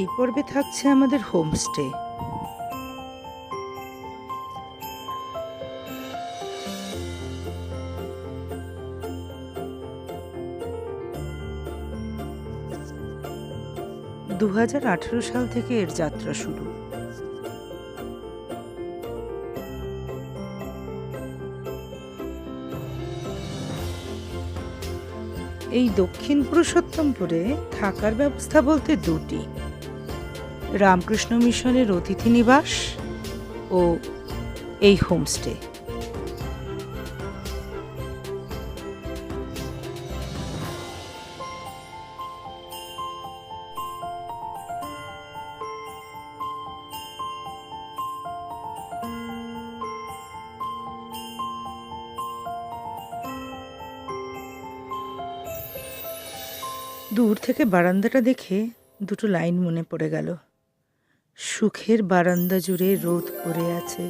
এই পর্বে থাকছে আমাদের হোমস্টে। দু হাজার আঠেরো সাল থেকে এর যাত্রা শুরু। এই দক্ষিণ পুরুষোত্তমপুরে থাকার ব্যবস্থা বলতে দুটি। রামকৃষ্ণ মিশনের অতিথি নিবাস ও এই হোমস্টে। দূর থেকে বারান্দাটা দেখে দুটো লাইন মনে পড়ে গেল। সুখের বারান্দা জুড়ে রোদ পড়ে আছে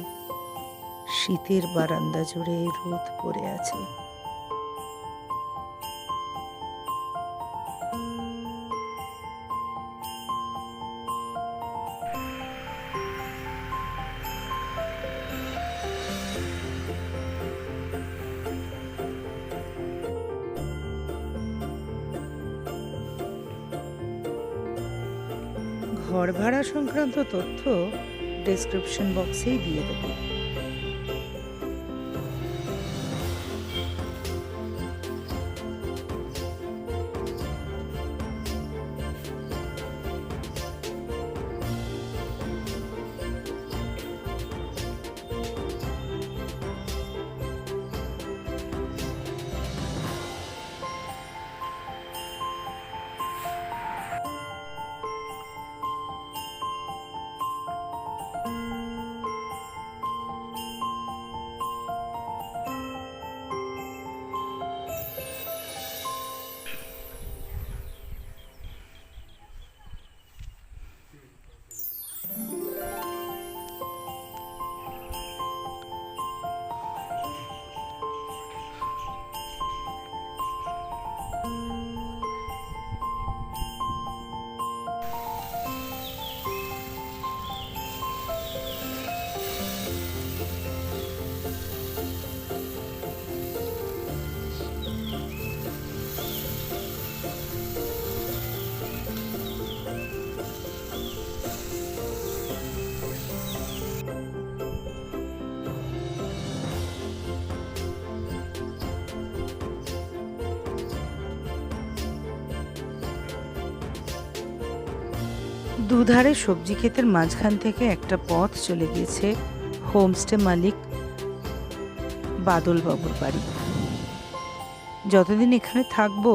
শীতের বারান্দা জুড়ে রোদ পড়ে আছে। ঘর ভাড়া সংক্রান্ত তথ্য ডেসক্রিপশন বক্সেই দিয়ে দেবো। দুধারে সবজি ক্ষেতের মাঝখান থেকে একটা পথ চলে গিয়েছে হোমস্টে মালিক বাদল বাবুর বাড়ি। যতদিন এখানে থাকব,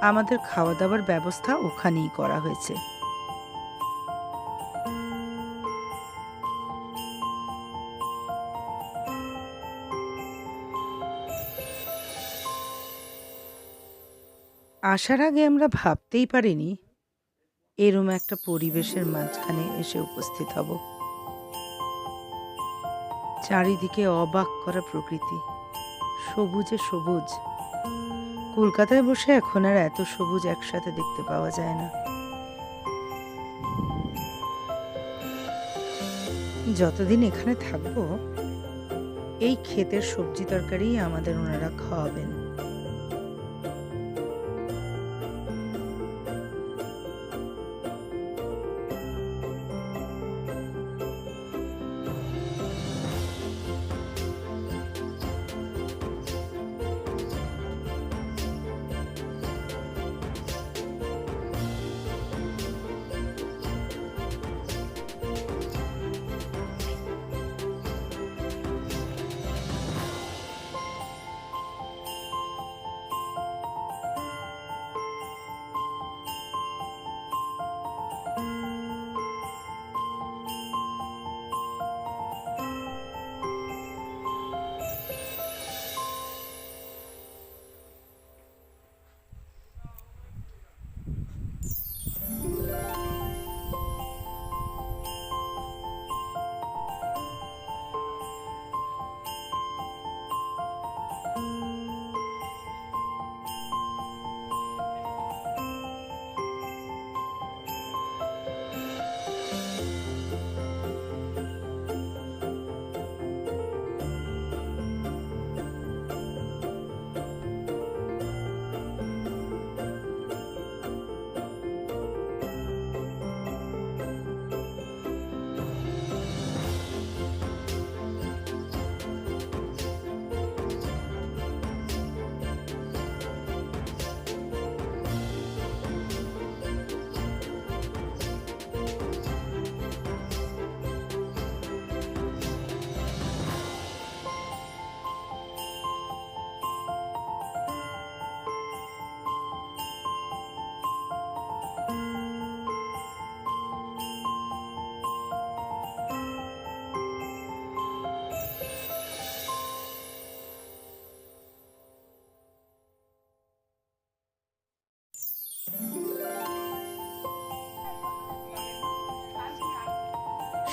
আমাদের খাওয়া দাওয়ার ব্যবস্থা ওখানেই করা হয়েছে। আসার আগে আমরা ভাবতেই পারিনি এরম একটা পরিবেশের মাঝখানে এসে উপস্থিত হব। চারিদিকে অবাক করা প্রকৃতি। সবুজে সবুজ। কলকাতায় বসে এখন আর এত সবুজ একসাথে দেখতে পাওয়া যায় না। যতদিন এখানে থাকব, এই ক্ষেতের সবজি তরকারি আমাদের ওনারা খাওয়াবেন।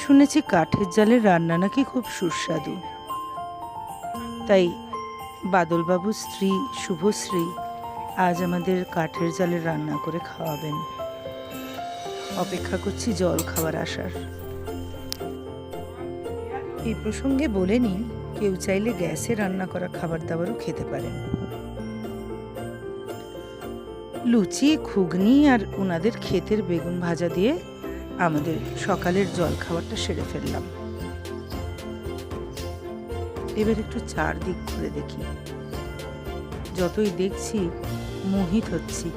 শুনেছি কাঠের জালের রান্না নাকি খুব সুস্বাদু। তাই বাদলবাবুর স্ত্রী, শুভশ্রী, আজ আমাদের কাঠের জালে রান্না করে খাওয়াবেন। অপেক্ষা করছি জল খাবার আসার এই প্রসঙ্গে বলে নিই কেউ চাইলে গ্যাসে রান্না করা খাবার দাবারও খেতে পারেন। লুচি, ঘুগনি আর ওনাদের ক্ষেতের বেগুন ভাজা দিয়ে আমাদের সকালের জল খাবারটা সেরে ফেললাম। এবার একটু চারদিক ঘুরে দেখি। যতই দেখছি, মোহিত হচ্ছি।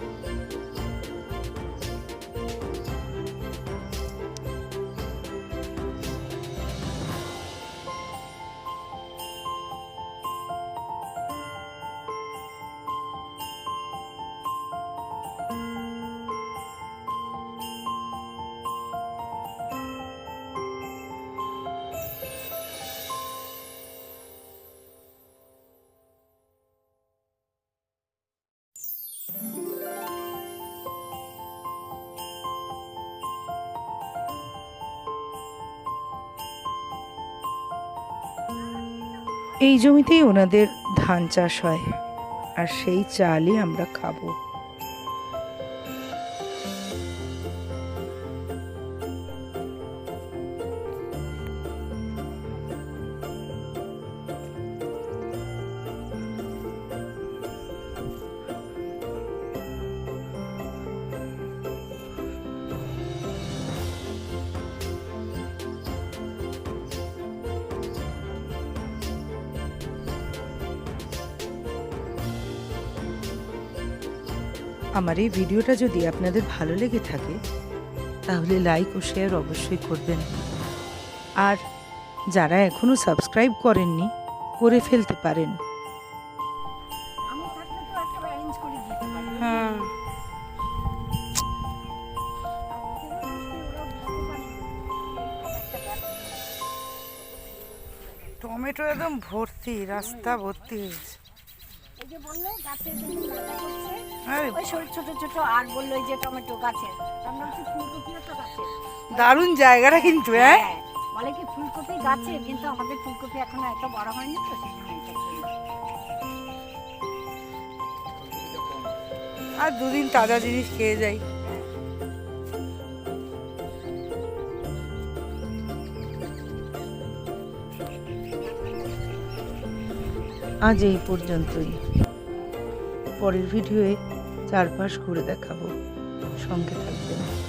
এই জমিতেই ওনাদের ধান চাষ হয় আর সেই চালই আমরা খাব। আমার এই ভিডিওটা যদি আপনাদের ভালো লেগে থাকে তাহলে লাইক ও শেয়ার অবশ্যই করবেন। আর যারা এখনও সাবস্ক্রাইব করেননি করে ফেলতে পারেন। হ্যাঁ। টমেটো একদম ভর্তি রাস্তা ভর্তি হয়েছে। এই যে বলল গাছের আরে ওই ছোট ছোট ছোট আর বলল এই যে টমেটো গাছের। আমরা হচ্ছে ফুলকপিও তো গাছের। দারুণ জায়গাটা কিন্তু হ্যাঁ। হ্যাঁ বলে কি ফুলকপি কিন্তু আমাদের ফুলকপি এখনও এত বড় হয়নি তো আর দুদিন তাজা জিনিস খেয়ে যাই। আজ এই পর্যন্তই। পরের ভিডিওয়ে চারপাশ ঘুরে দেখাবো। সঙ্গে থাকবেন।